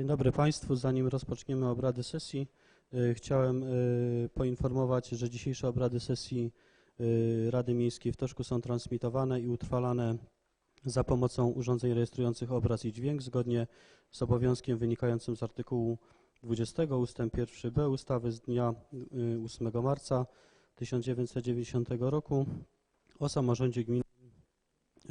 Dzień dobry Państwu. Zanim rozpoczniemy obrady sesji, y, chciałem y, poinformować, że dzisiejsze obrady sesji y, Rady Miejskiej w Toszku są transmitowane i utrwalane za pomocą urządzeń rejestrujących obraz i dźwięk zgodnie z obowiązkiem wynikającym z artykułu 20 ust. 1b ustawy z dnia y, 8 marca 1990 roku o samorządzie gminy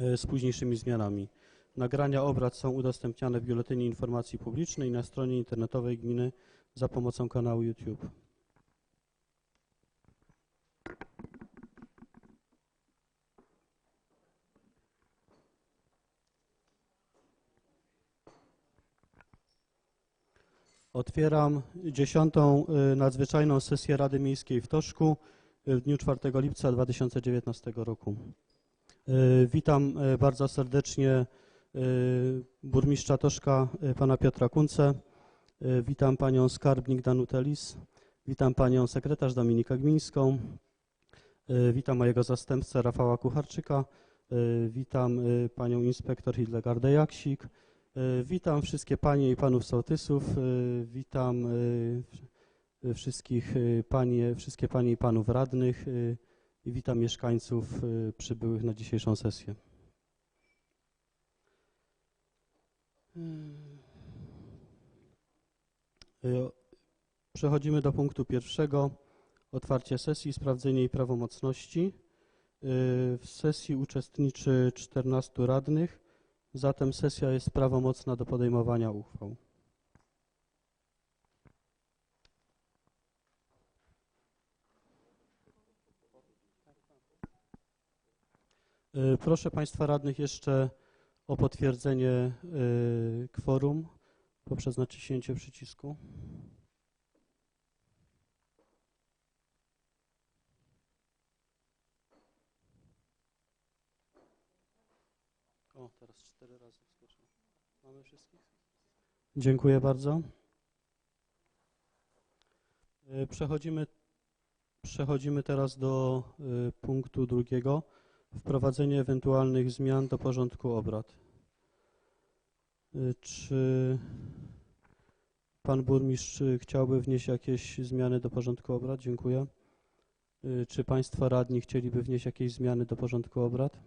y, z późniejszymi zmianami. Nagrania obrad są udostępniane w Biuletynie Informacji Publicznej na stronie internetowej gminy za pomocą kanału YouTube. Otwieram dziesiątą y, nadzwyczajną sesję Rady Miejskiej w Toszku y, w dniu 4 lipca 2019 roku. Y, Witam bardzo serdecznie burmistrza Toszka, y, pana Piotra Kunce. Y, Witam panią skarbnik Danutelis. Witam panią sekretarz Dominikę Gmińską. Y, Witam mojego zastępcę Rafała Kucharczyka. Y, Witam y, panią inspektor Hildegardę Jaksik. Y, Witam wszystkie panie i panów sołtysów. Y, Witam y, wszystkich y, panie, wszystkie panie i panów radnych y, i witam mieszkańców y, przybyłych na dzisiejszą sesję. Y, Przechodzimy do punktu pierwszego. Otwarcie sesji, sprawdzenie jej prawomocności. Y, W sesji uczestniczy 14 radnych, zatem sesja jest prawomocna do podejmowania uchwał. Y, Proszę Państwa radnych jeszcze o potwierdzenie y, kworum poprzez naciśnięcie przycisku. O, teraz cztery razy wskoczył. Mamy wszystkich? Dziękuję bardzo. Y, Przechodzimy, przechodzimy teraz do y, punktu drugiego. Wprowadzenie ewentualnych zmian do porządku obrad. Y, Czy pan burmistrz y, chciałby wnieść jakieś zmiany do porządku obrad? Dziękuję. Y, Czy państwo radni chcieliby wnieść jakieś zmiany do porządku obrad?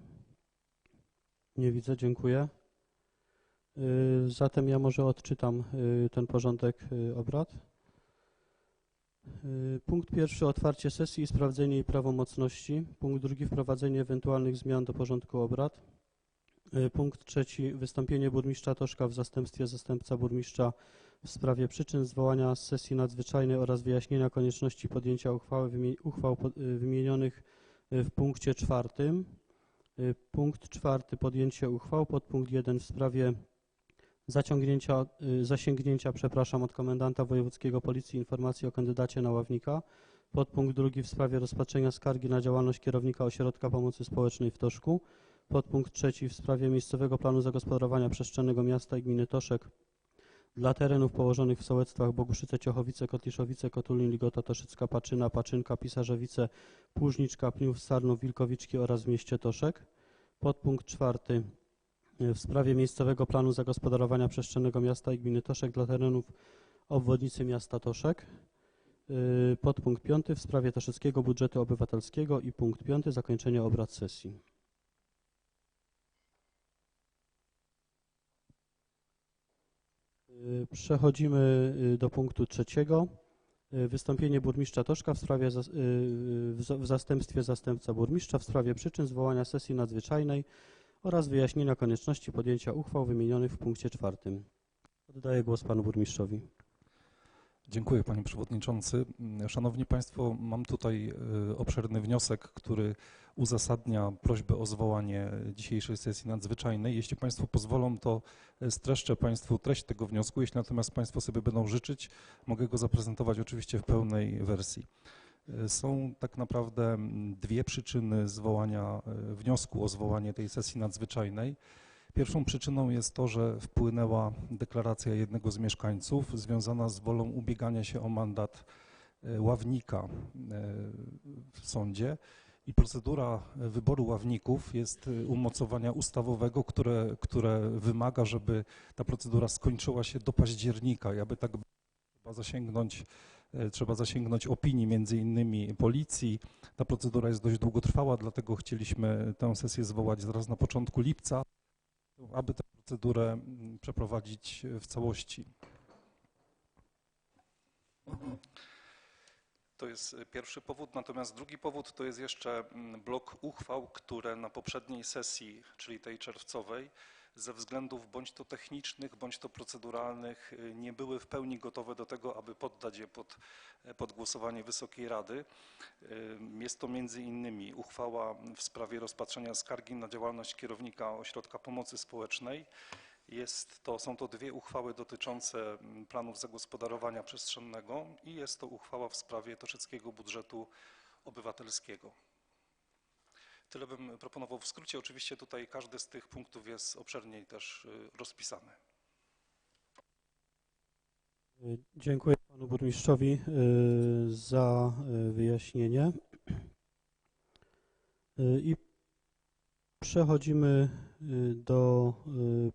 Nie widzę, dziękuję. Zatem ja może odczytam ten porządek obrad. Y, Punkt pierwszy otwarcie sesji i sprawdzenie jej prawomocności. Punkt drugi wprowadzenie ewentualnych zmian do porządku obrad. Y, Punkt trzeci wystąpienie burmistrza Toszka w zastępstwie zastępca burmistrza w sprawie przyczyn zwołania sesji nadzwyczajnej oraz wyjaśnienia konieczności podjęcia uchwały uchwał y, wymienionych w punkcie czwartym. Punkt czwarty podjęcie uchwał. Podpunkt jeden w sprawie zaciągnięcia, y, zasięgnięcia, przepraszam, od komendanta wojewódzkiego policji informacji o kandydacie na ławnika. Podpunkt drugi w sprawie rozpatrzenia skargi na działalność kierownika Ośrodka Pomocy Społecznej w Toszku. Podpunkt trzeci w sprawie miejscowego planu zagospodarowania przestrzennego miasta i gminy Toszek dla terenów położonych w sołectwach Boguszyce, Ciochowice, Kotliszowice, Kotulin, Ligota, Toszycka, Paczyna, Paczynka, Pisarzewice, Płużniczka, Pniów, Sarnów, Wilkowiczki oraz w mieście Toszek. Podpunkt czwarty w sprawie miejscowego planu zagospodarowania przestrzennego miasta i gminy Toszek dla terenów obwodnicy miasta Toszek. Yy, Podpunkt piąty w sprawie Toszeckiego Budżetu Obywatelskiego i punkt piąty zakończenie obrad sesji. Yy, Przechodzimy do punktu trzeciego. Wystąpienie burmistrza Toszka w sprawie w zastępstwie zastępca burmistrza w sprawie przyczyn zwołania sesji nadzwyczajnej oraz wyjaśnienia konieczności podjęcia uchwał wymienionych w punkcie czwartym. Oddaję głos panu burmistrzowi. Dziękuję panie przewodniczący. Szanowni państwo, mam tutaj e, obszerny wniosek, który uzasadnia prośbę o zwołanie dzisiejszej sesji nadzwyczajnej. Jeśli państwo pozwolą, to e, streszczę państwu treść tego wniosku. Jeśli natomiast państwo sobie będą życzyć, mogę go zaprezentować oczywiście w pełnej wersji. E, Są tak naprawdę mm, dwie przyczyny zwołania e, wniosku o zwołanie tej sesji nadzwyczajnej. Pierwszą przyczyną jest to, że wpłynęła deklaracja jednego z mieszkańców związana z wolą ubiegania się o mandat e, ławnika w sądzie I procedura wyboru ławników jest umocowania ustawowego, które, które wymaga, żeby ta procedura skończyła się do października. I aby tak było, trzeba zasięgnąć, trzeba zasięgnąć opinii między innymi policji. Ta procedura jest dość długotrwała, dlatego chcieliśmy tę sesję zwołać zaraz na początku lipca, aby tę procedurę przeprowadzić w całości. To jest pierwszy powód, natomiast drugi powód to jest jeszcze blok uchwał, które na poprzedniej sesji, czyli tej czerwcowej, ze względów bądź to technicznych, bądź to proceduralnych y, nie były w pełni gotowe do tego, aby poddać je pod, pod głosowanie Wysokiej Rady. Jest to między innymi uchwała w sprawie rozpatrzenia skargi na działalność kierownika Ośrodka Pomocy Społecznej. Jest to, są to dwie uchwały dotyczące mm, planów zagospodarowania przestrzennego i jest to uchwała w sprawie Toszyckiego Budżetu Obywatelskiego. Tyle bym proponował w skrócie. Oczywiście tutaj każdy z tych punktów jest obszerniej też y, rozpisany. Dziękuję panu burmistrzowi y, za y, wyjaśnienie. I przechodzimy do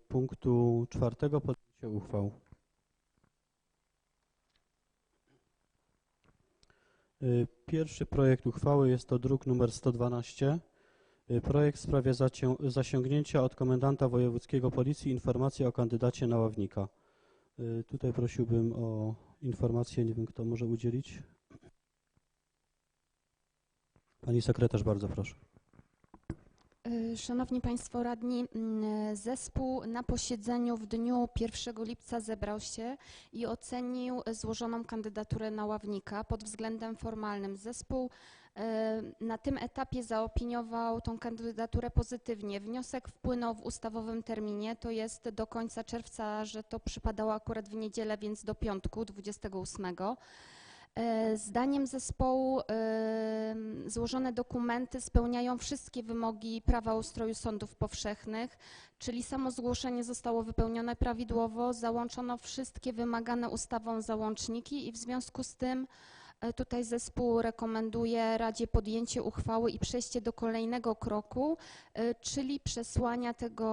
punktu czwartego, podjęcie uchwał. Pierwszy projekt uchwały jest to druk numer 112. Y, Projekt w sprawie zasięgnięcia od komendanta wojewódzkiego policji informacji o kandydacie na ławnika. Y, Tutaj prosiłbym o informację, nie wiem kto może udzielić. Pani sekretarz, bardzo proszę. Y, Szanowni Państwo Radni, mm, zespół na posiedzeniu w dniu 1 lipca zebrał się i ocenił złożoną kandydaturę na ławnika pod względem formalnym. Zespół na tym etapie zaopiniował tą kandydaturę pozytywnie. Wniosek wpłynął w ustawowym terminie, to jest do końca czerwca, że to przypadało akurat w niedzielę, więc do piątku 28. E, Zdaniem zespołu złożone dokumenty spełniają wszystkie wymogi prawa ustroju sądów powszechnych, czyli samo zgłoszenie zostało wypełnione prawidłowo, załączono wszystkie wymagane ustawą załączniki i w związku z tym tutaj zespół rekomenduje Radzie podjęcie uchwały i przejście do kolejnego kroku, e, czyli przesłania tego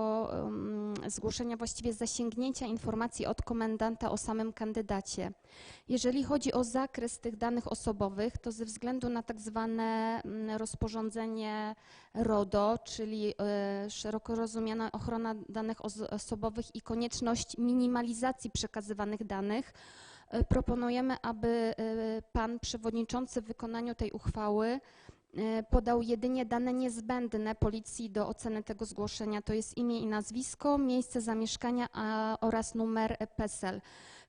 zgłoszenia, właściwie zasięgnięcia informacji od komendanta o samym kandydacie. Jeżeli chodzi o zakres tych danych osobowych, to ze względu na tak zwane mm, rozporządzenie RODO, czyli e, szeroko rozumiana ochrona danych osobowych i konieczność minimalizacji przekazywanych danych, e, proponujemy, aby e, pan przewodniczący w wykonaniu tej uchwały e, podał jedynie dane niezbędne policji do oceny tego zgłoszenia, to jest imię i nazwisko, miejsce zamieszkania oraz numer PESEL.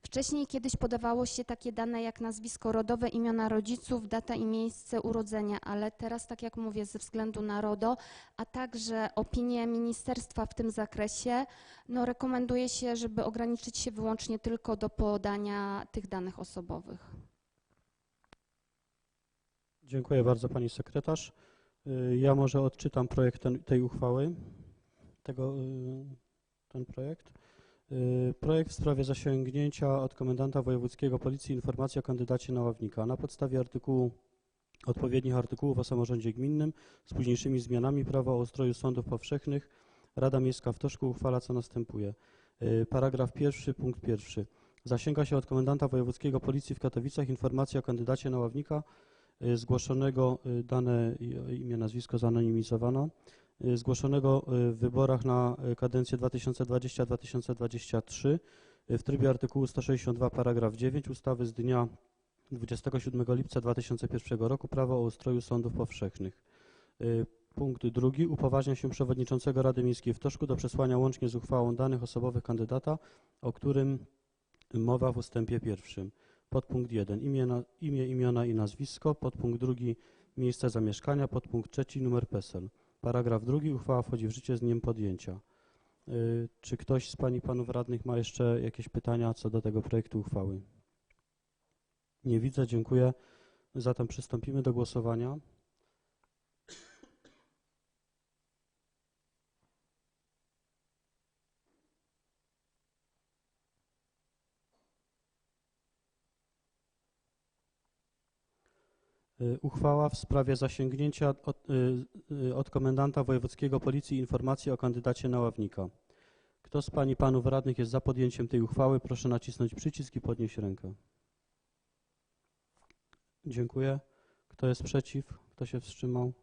Wcześniej kiedyś podawało się takie dane jak nazwisko rodowe, imiona rodziców, data i miejsce urodzenia, ale teraz, tak jak mówię, ze względu na RODO, a także opinie ministerstwa w tym zakresie, no rekomenduje się, żeby ograniczyć się wyłącznie tylko do podania tych danych osobowych. Dziękuję bardzo pani sekretarz. Y, Ja może odczytam projekt ten, tej uchwały, tego, y, ten projekt. Y, Projekt w sprawie zasięgnięcia od komendanta wojewódzkiego policji informacji o kandydacie na ławnika. Na podstawie artykułu, odpowiednich artykułów o samorządzie gminnym z późniejszymi zmianami prawa o ustroju sądów powszechnych Rada Miejska w Toszku uchwala co następuje. Y, Paragraf pierwszy, punkt pierwszy. Zasięga się od komendanta wojewódzkiego policji w Katowicach informacji o kandydacie na ławnika y, zgłoszonego, dane imię, nazwisko zanonimizowano, zgłoszonego y, w wyborach na y, kadencję 2020-2023 y, w trybie artykułu 162 paragraf 9 ustawy z dnia 27 lipca 2001 roku Prawo o ustroju sądów powszechnych. Y, Punkt drugi. Upoważnia się przewodniczącego Rady Miejskiej w Toszku do przesłania łącznie z uchwałą danych osobowych kandydata, o którym mowa w ustępie pierwszym. Podpunkt 1. Imię, imię, imiona i nazwisko. Podpunkt drugi. Miejsce zamieszkania. Podpunkt trzeci. Numer PESEL. Paragraf drugi. Uchwała wchodzi w życie z dniem podjęcia. Y, Czy ktoś z Pani i Panów Radnych ma jeszcze jakieś pytania co do tego projektu uchwały? Nie widzę. Dziękuję. Zatem przystąpimy do głosowania. Uchwała w sprawie zasięgnięcia od, y, y, od komendanta wojewódzkiego Policji informacji o kandydacie na ławnika. Kto z Pań i Panów Radnych jest za podjęciem tej uchwały, proszę nacisnąć przycisk i podnieść rękę. Dziękuję. Kto jest przeciw? Kto się wstrzymał?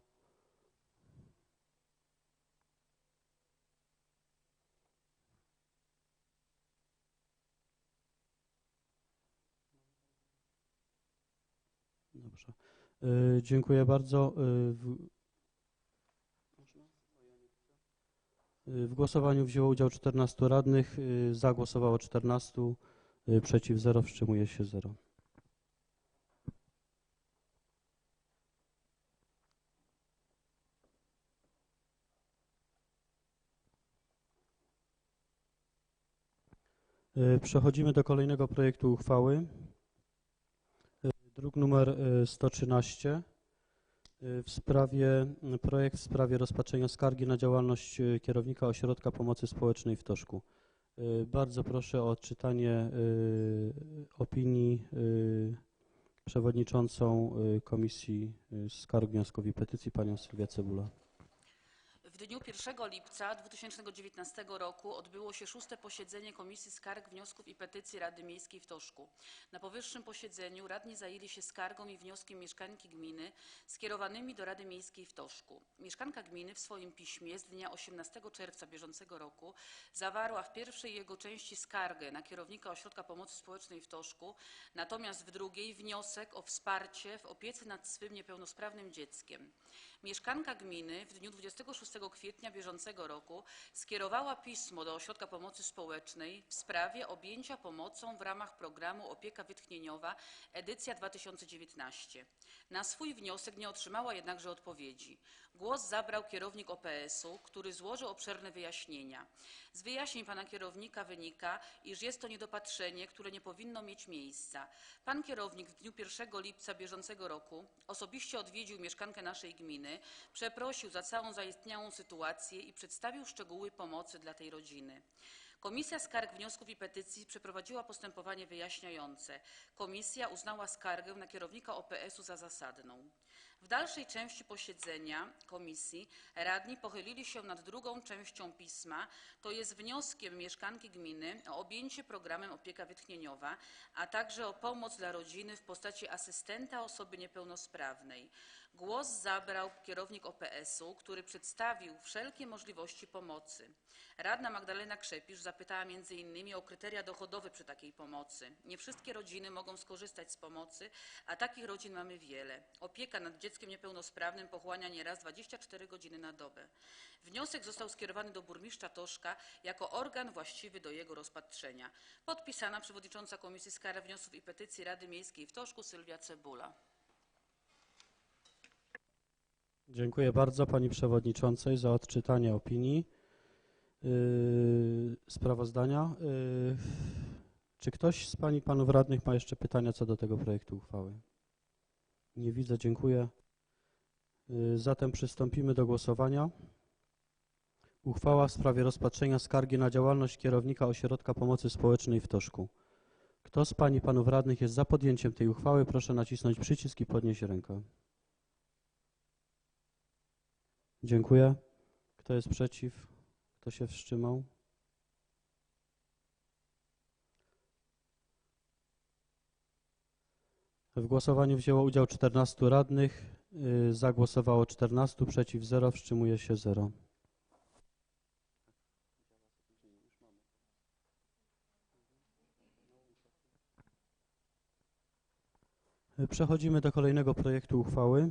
Dobrze. Y, Dziękuję bardzo. W, Y, w głosowaniu wzięło udział 14 radnych, za głosowało 14, y, przeciw 0, wstrzymuje się 0. Y, Przechodzimy do kolejnego projektu uchwały. Y, Druk numer y, 113 y, w sprawie, y, projekt w sprawie rozpatrzenia skargi na działalność y, kierownika Ośrodka Pomocy Społecznej w Toszku. Y, Bardzo proszę o odczytanie y, opinii y, przewodniczącą y, Komisji y, Skarg, Wniosków i Petycji, panią Sylwię Cebula. W dniu 1 lipca 2019 roku odbyło się szóste posiedzenie Komisji Skarg, Wniosków i Petycji Rady Miejskiej w Toszku. Na powyższym posiedzeniu radni zajęli się skargą i wnioskiem mieszkanki gminy skierowanymi do Rady Miejskiej w Toszku. Mieszkanka gminy w swoim piśmie z dnia 18 czerwca bieżącego roku zawarła w pierwszej jego części skargę na kierownika Ośrodka Pomocy Społecznej w Toszku, natomiast w drugiej wniosek o wsparcie w opiece nad swym niepełnosprawnym dzieckiem. Mieszkanka gminy w dniu 26 kwietnia bieżącego roku skierowała pismo do Ośrodka Pomocy Społecznej w sprawie objęcia pomocą w ramach programu Opieka Wytchnieniowa edycja 2019. Na swój wniosek nie otrzymała jednakże odpowiedzi. Głos zabrał kierownik OPS-u, który złożył obszerne wyjaśnienia. Z wyjaśnień pana kierownika wynika, iż jest to niedopatrzenie, które nie powinno mieć miejsca. Pan kierownik w dniu 1 lipca bieżącego roku osobiście odwiedził mieszkankę naszej gminy, przeprosił za całą zaistniałą sytuację i przedstawił szczegóły pomocy dla tej rodziny. Komisja Skarg, Wniosków i Petycji przeprowadziła postępowanie wyjaśniające. Komisja uznała skargę na kierownika OPS-u za zasadną. W dalszej części posiedzenia komisji radni pochylili się nad drugą częścią pisma, to jest wnioskiem mieszkanki gminy o objęcie programem opieka wytchnieniowa, a także o pomoc dla rodziny w postaci asystenta osoby niepełnosprawnej. Głos zabrał kierownik OPS-u, który przedstawił wszelkie możliwości pomocy. Radna Magdalena Krzepisz zapytała m.in. o kryteria dochodowe przy takiej pomocy. Nie wszystkie rodziny mogą skorzystać z pomocy, a takich rodzin mamy wiele. Opieka nad dzieckiem niepełnosprawnym pochłania nieraz 24 godziny na dobę. Wniosek został skierowany do burmistrza Toszka jako organ właściwy do jego rozpatrzenia. Podpisana przewodnicząca Komisji Skarg, Wniosków i Petycji Rady Miejskiej w Toszku Sylwia Cebula. Dziękuję bardzo Pani Przewodniczącej za odczytanie opinii yy, sprawozdania. Yy, Czy ktoś z Pani Panów Radnych ma jeszcze pytania co do tego projektu uchwały? Nie widzę, dziękuję. Yy, Zatem przystąpimy do głosowania. Uchwała w sprawie rozpatrzenia skargi na działalność kierownika Ośrodka Pomocy Społecznej w Toszku. Kto z Pani Panów Radnych jest za podjęciem tej uchwały, proszę nacisnąć przycisk i podnieść rękę. Dziękuję. Kto jest przeciw? Kto się wstrzymał? W głosowaniu wzięło udział 14 radnych. y, Za głosowało 14, przeciw 0, wstrzymuje się 0. Y, Przechodzimy do kolejnego projektu uchwały.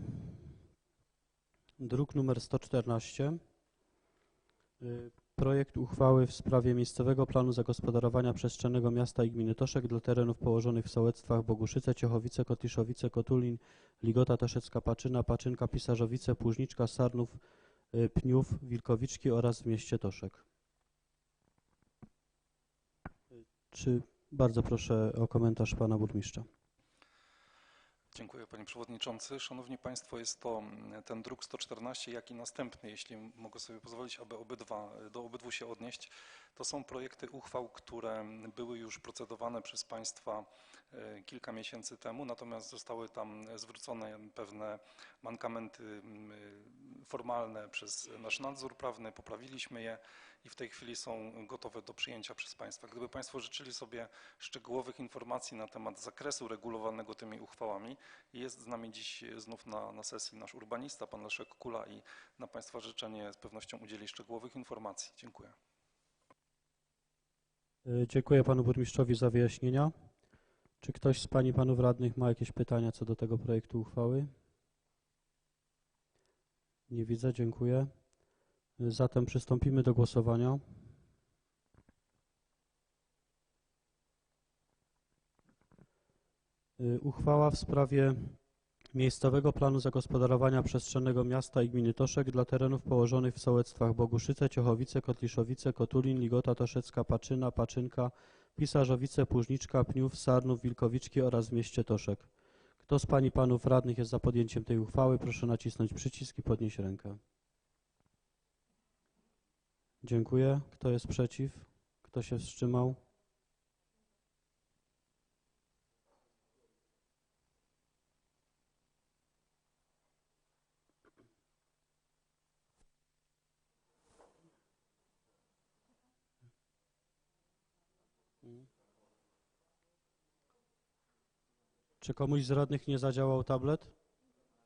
Druk numer 114. Y, Projekt uchwały w sprawie miejscowego planu zagospodarowania przestrzennego miasta i gminy Toszek dla terenów położonych w sołectwach Boguszyce, Ciechowice, Kotliszowice, Kotulin, Ligota Toszecka, Paczyna, Paczynka, Pisarzowice, Płużniczka, Sarnów, y, Pniów, Wilkowiczki oraz w mieście Toszek. Y, Czy bardzo proszę o komentarz pana burmistrza. Dziękuję panie przewodniczący. Szanowni państwo, jest to mm, ten druk 114, jak i następny, jeśli mogę sobie pozwolić, aby obydwa, do obydwu się odnieść. To są projekty uchwał, które były już procedowane przez państwa kilka miesięcy temu, natomiast zostały tam zwrócone pewne mankamenty mm, formalne przez nasz nadzór prawny, poprawiliśmy je i w tej chwili są gotowe do przyjęcia przez państwa. Gdyby państwo życzyli sobie szczegółowych informacji na temat zakresu regulowanego tymi uchwałami, jest z nami dziś znów na, na sesji nasz urbanista, pan Leszek Kula i na Państwa życzenie z pewnością udzieli szczegółowych informacji. Dziękuję. Y, Dziękuję panu burmistrzowi za wyjaśnienia. Czy ktoś z pań i panów radnych ma jakieś pytania co do tego projektu uchwały? Nie widzę, dziękuję. Zatem przystąpimy do głosowania. Y, Uchwała w sprawie miejscowego planu zagospodarowania przestrzennego miasta i gminy Toszek dla terenów położonych w sołectwach Boguszyce, Ciochowice, Kotliszowice, Kotulin, Ligota, Toszecka, Paczyna, Paczynka, Pisarzowice, Płużniczka, Pniów, Sarnów, Wilkowiczki oraz w mieście Toszek. Kto z pań i panów radnych jest za podjęciem tej uchwały, proszę nacisnąć przycisk i podnieść rękę. Dziękuję. Kto jest przeciw? Kto się wstrzymał? Czy komuś z radnych nie zadziałał tablet?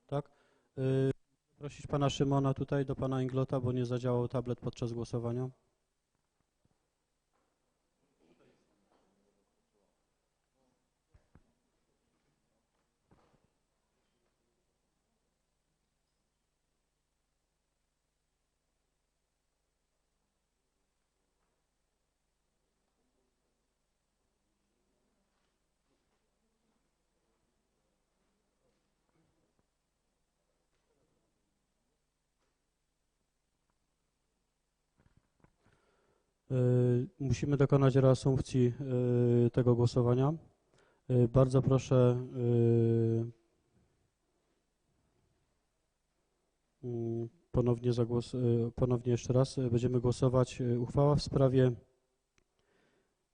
Tak? Y, Prosić pana Szymona tutaj do pana Inglota, bo nie zadziałał tablet podczas głosowania. Musimy dokonać reasumpcji y, tego głosowania. Y, Bardzo proszę mm, ponownie, ponownie jeszcze raz. Będziemy głosować uchwała w sprawie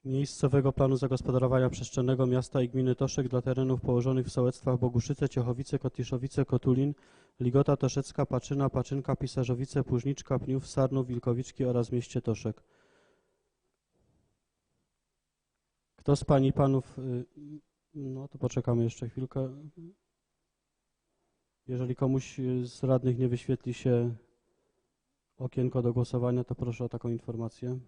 miejscowego planu zagospodarowania przestrzennego miasta i gminy Toszek dla terenów położonych w sołectwach Boguszyce, Ciochowice, Kotiszowice, Kotulin, Ligota Toszecka, Paczyna, Paczynka, Pisarzowice, Płużniczka, Pniów, Sarnów, Wilkowiczki oraz mieście Toszek. Kto z pań i panów, y, no to poczekamy jeszcze chwilkę. Jeżeli komuś z radnych nie wyświetli się okienko do głosowania, to proszę o taką informację.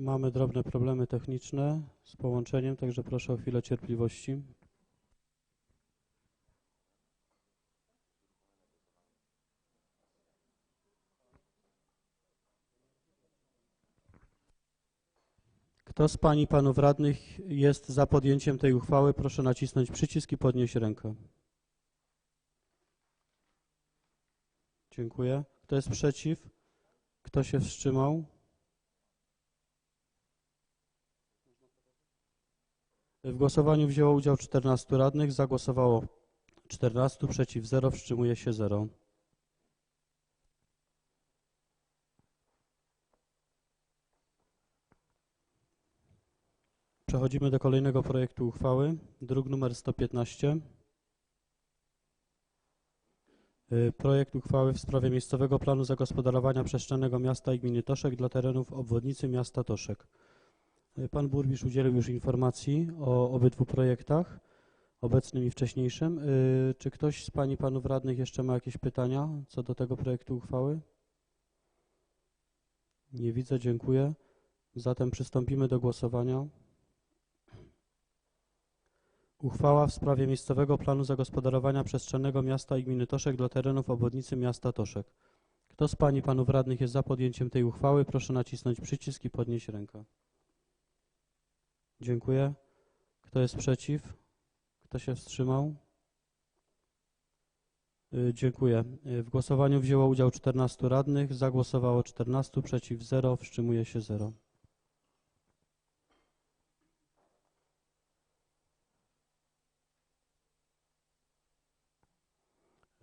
Mamy drobne problemy techniczne z połączeniem, także proszę o chwilę cierpliwości. Kto z pań i panów radnych jest za podjęciem tej uchwały, proszę nacisnąć przycisk i podnieść rękę. Dziękuję. Kto jest przeciw? Kto się wstrzymał? W głosowaniu wzięło udział 14 radnych, zagłosowało 14, przeciw 0, wstrzymuje się 0. Przechodzimy do kolejnego projektu uchwały, druk numer 115. Y, Projekt uchwały w sprawie miejscowego planu zagospodarowania przestrzennego miasta i gminy Toszek dla terenów obwodnicy miasta Toszek. Y, Pan burmistrz udzielił już informacji o obydwu projektach, obecnym i wcześniejszym. Y, Czy ktoś z Pań i Panów Radnych jeszcze ma jakieś pytania co do tego projektu uchwały? Nie widzę, dziękuję. Zatem przystąpimy do głosowania. Uchwała w sprawie miejscowego planu zagospodarowania przestrzennego miasta i gminy Toszek dla terenów obwodnicy miasta Toszek. Kto z Pań i Panów Radnych jest za podjęciem tej uchwały, proszę nacisnąć przycisk i podnieść rękę. Dziękuję. Kto jest przeciw? Kto się wstrzymał? Y, Dziękuję. Y, W głosowaniu wzięło udział 14 radnych, za głosowało 14, przeciw 0, wstrzymuje się 0.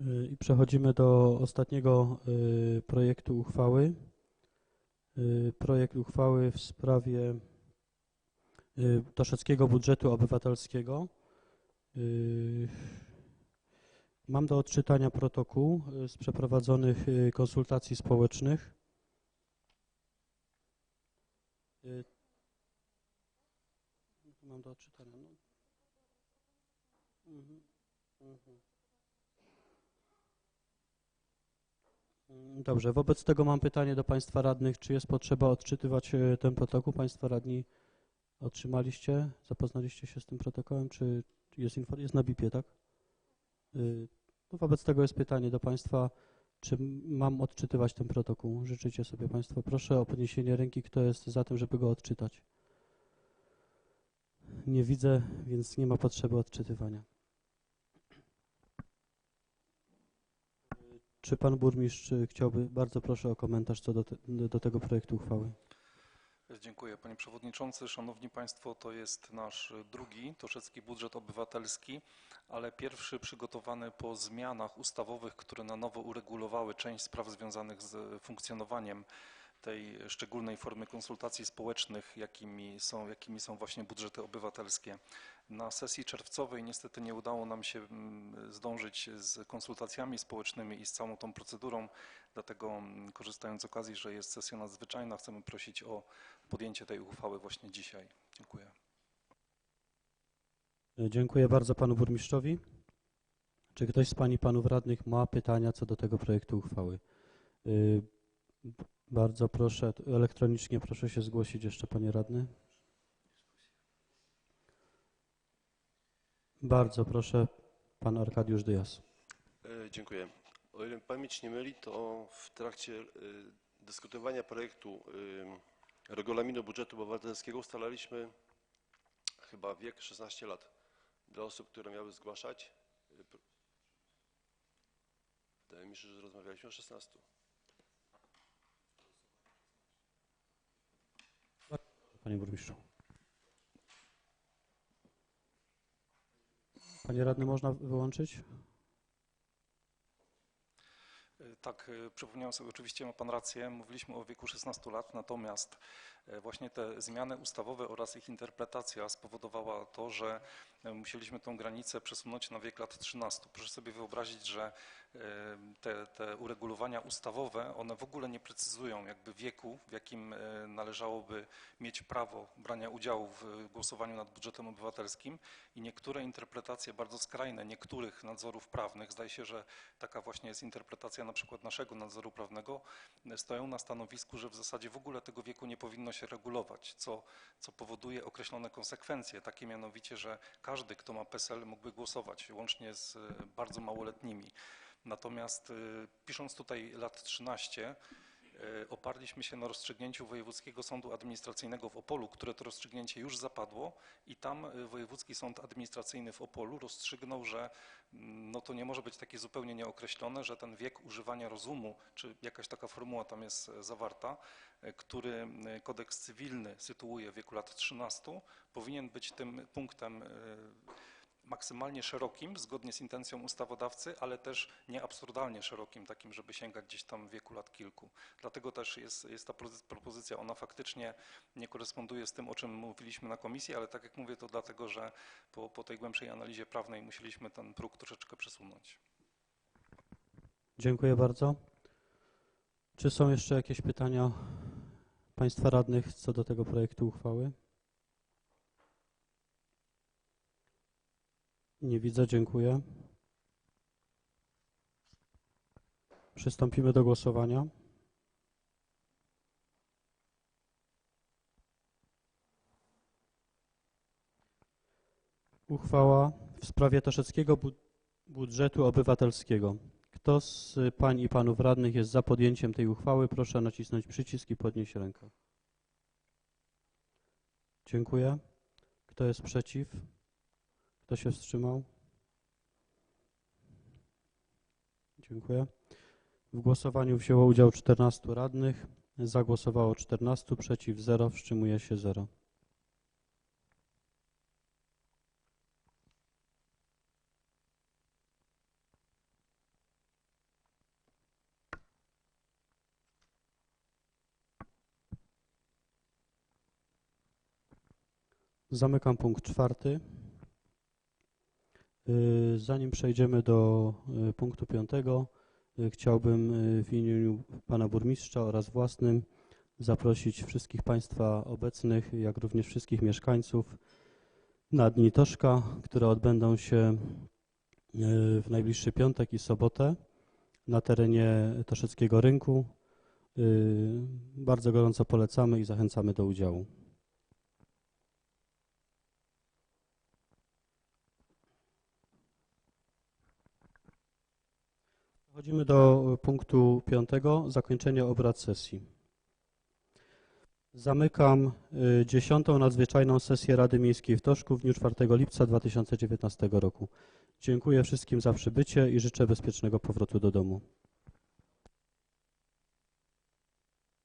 Y, I przechodzimy do ostatniego projektu uchwały. Projekt uchwały w sprawie y, Toszeckiego Budżetu Obywatelskiego. Y, Mam do odczytania protokół y, z przeprowadzonych y, konsultacji społecznych. Y, Mam do odczytania. No. Mhm, mhm. Dobrze, wobec tego mam pytanie do Państwa radnych, czy jest potrzeba odczytywać ten protokół? Państwo radni otrzymaliście, zapoznaliście się z tym protokołem, czy jest, jest na BIP-ie, tak? Y, No wobec tego jest pytanie do Państwa, czy mam odczytywać ten protokół? Życzycie sobie Państwo? Proszę o podniesienie ręki, kto jest za tym, żeby go odczytać. Nie widzę, więc nie ma potrzeby odczytywania. Czy pan burmistrz y, chciałby, bardzo proszę o komentarz co do, te, do tego projektu uchwały. Dziękuję panie przewodniczący. Szanowni państwo, to jest nasz drugi Toszecki Budżet Obywatelski, ale pierwszy przygotowany po zmianach ustawowych, które na nowo uregulowały część spraw związanych z funkcjonowaniem tej szczególnej formy konsultacji społecznych, jakimi są, jakimi są właśnie budżety obywatelskie. Na sesji czerwcowej niestety nie udało nam się mm, zdążyć z konsultacjami społecznymi i z całą tą procedurą, dlatego mm, korzystając z okazji, że jest sesja nadzwyczajna, chcemy prosić o podjęcie tej uchwały właśnie dzisiaj. Dziękuję. Y, Dziękuję bardzo panu burmistrzowi. Czy ktoś z pań i panów radnych ma pytania co do tego projektu uchwały? B- Bardzo proszę, elektronicznie proszę się zgłosić jeszcze panie radny. Bardzo proszę, pan Arkadiusz Dyjas. E, Dziękuję. O ile pamięć nie myli, to w trakcie e, dyskutowania projektu e, regulaminu budżetu obywatelskiego ustalaliśmy chyba wiek 16 lat dla osób, które miały zgłaszać. Pr- Wydaje mi się, że rozmawialiśmy o 16. Panie burmistrzu. Panie radny, można wyłączyć? E, Tak, e, przypomniałem sobie, oczywiście ma Pan rację, mówiliśmy o wieku 16 lat, natomiast e, właśnie te zmiany ustawowe oraz ich interpretacja spowodowała to, że musieliśmy tą granicę przesunąć na wiek lat 13. Proszę sobie wyobrazić, że e, te, te uregulowania ustawowe, one w ogóle nie precyzują jakby wieku, w jakim e, należałoby mieć prawo brania udziału w głosowaniu nad budżetem obywatelskim i niektóre interpretacje bardzo skrajne niektórych nadzorów prawnych, zdaje się, że taka właśnie jest interpretacja na przykład naszego nadzoru prawnego, stoją na stanowisku, że w zasadzie w ogóle tego wieku nie powinno się regulować, co, co powoduje określone konsekwencje, takie mianowicie, że każdy, kto ma PESEL mógłby głosować, łącznie z e, bardzo małoletnimi. Natomiast e, pisząc tutaj lat 13, e, oparliśmy się na rozstrzygnięciu Wojewódzkiego Sądu Administracyjnego w Opolu, które to rozstrzygnięcie już zapadło i tam e, Wojewódzki Sąd Administracyjny w Opolu rozstrzygnął, że mm, no to nie może być takie zupełnie nieokreślone, że ten wiek używania rozumu, czy jakaś taka formuła tam jest e, zawarta, e, który e, kodeks cywilny sytuuje w wieku lat 13, powinien być tym punktem e, maksymalnie szerokim, zgodnie z intencją ustawodawcy, ale też nie absurdalnie szerokim, takim, żeby sięgać gdzieś tam wieku lat kilku. Dlatego też jest, jest ta propozycja, ona faktycznie nie koresponduje z tym, o czym mówiliśmy na komisji, ale tak jak mówię, to dlatego, że po, po tej głębszej analizie prawnej musieliśmy ten próg troszeczkę przesunąć. Dziękuję bardzo. Czy są jeszcze jakieś pytania Państwa radnych co do tego projektu uchwały? Nie widzę, dziękuję. Przystąpimy do głosowania. Uchwała w sprawie Toszeckiego Bu- Budżetu Obywatelskiego. Kto z pań i panów radnych jest za podjęciem tej uchwały, proszę nacisnąć przycisk i podnieść rękę. Dziękuję. Kto jest przeciw? Kto się wstrzymał? Dziękuję. W głosowaniu wzięło udział 14 radnych. Za głosowało 14, przeciw 0, wstrzymuje się 0. Zamykam punkt czwarty. Y, Zanim przejdziemy do y, punktu piątego, y, chciałbym w imieniu pana burmistrza oraz własnym zaprosić wszystkich państwa obecnych, jak również wszystkich mieszkańców na Dni Toszka, które odbędą się w najbliższy piątek i sobotę na terenie Toszeckiego Rynku. Bardzo gorąco polecamy i zachęcamy do udziału. Przechodzimy do punktu piątego, zakończenie obrad sesji. Zamykam y, dziesiątą nadzwyczajną sesję Rady Miejskiej w Toszku w dniu 4 lipca 2019 roku. Dziękuję wszystkim za przybycie i życzę bezpiecznego powrotu do domu.